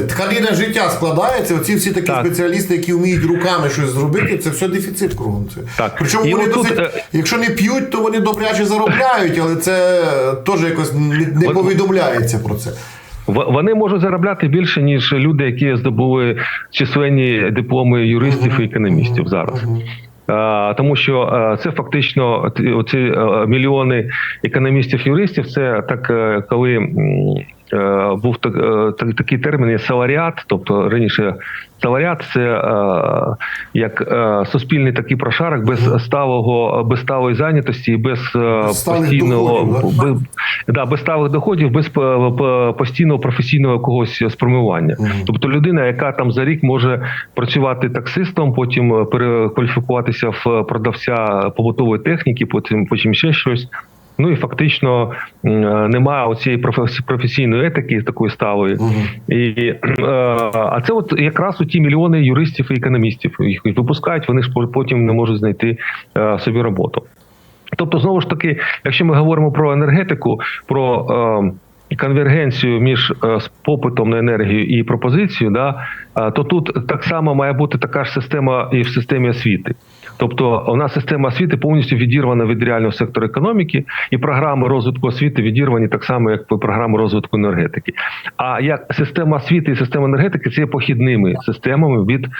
Тканина життя складається. Оці всі такі Так. спеціалісти, які вміють руками щось зробити, це все дефіцит кругом. Так. Причому І вони отут, досить, е, якщо не п'ють, то вони добряче заробляють, але це теж якось не, повідомляється про це. Вони можуть заробляти більше, ніж люди, які здобули численні дипломи юристів і економістів зараз. Тому що е, це фактично оці е, мільйони економістів-юристів. Це так, коли був так, е, так- такий термін є саларіат, тобто раніше саларіат це е, як е, суспільний такий прошарок без сталого, без сталої зайнятості без е, Без постійного доходів, без, да, без сталих доходів, без постійного професійного якогось спрямування. Мгм. Тобто людина, яка там за рік може працювати таксистом, потім е, перекваліфікуватися в продавця побутової техніки, потім потім ще щось. Ну і фактично е, немає оцієї професійної етики такої сталої. Мгм. І, е, а це от якраз у ті мільйони юристів і економістів. Їх випускають, вони ж потім не можуть знайти е, собі роботу. Тобто, знову ж таки, якщо ми говоримо про енергетику, про конвергенцію між попитом на енергію і пропозицією, да, то тут так само має бути така ж система і в системі освіти. Тобто, у нас система освіти повністю відірвана від реального сектору економіки, і програми розвитку освіти відірвані так само, як програми розвитку енергетики. А як система освіти і система енергетики це є похідними системами від е,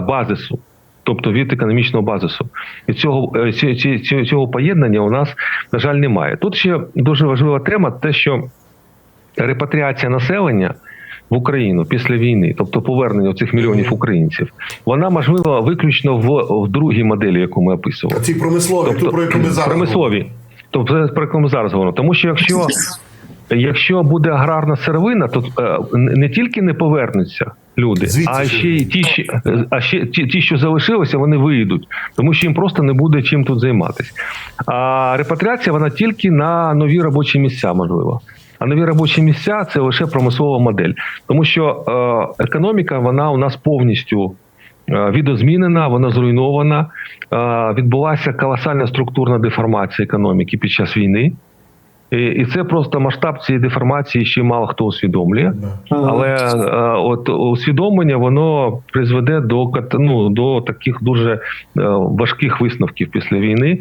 базису тобто від економічного базису. І цього, е, цього поєднання у нас, на жаль, немає. Тут ще дуже важлива тема, те, що репатріація населення. В Україну після війни, тобто повернення цих мільйонів українців, вона можлива виключно в, в другій моделі, яку ми описували. Ці промислові, ту, про яку ми зараз промислові. Тобто про яку ми зараз говоримо. Тому що якщо, якщо буде аграрна сировина, то е, не тільки не повернуться люди, Звідси а ще й ті, що, а ще ті, ті, що залишилися, вони виїдуть, тому що їм просто не буде чим тут займатися. А репатріація вона тільки на нові робочі місця можлива. А нові робочі місця це лише промислова модель, тому що е, економіка вона у нас повністю е, відозмінена, вона зруйнована. Е, відбулася колосальна структурна деформація економіки під час війни. І, це просто масштаб цієї деформації ще мало хто усвідомлює. Але от усвідомлення воно призведе до ну, до таких дуже важких висновків після війни.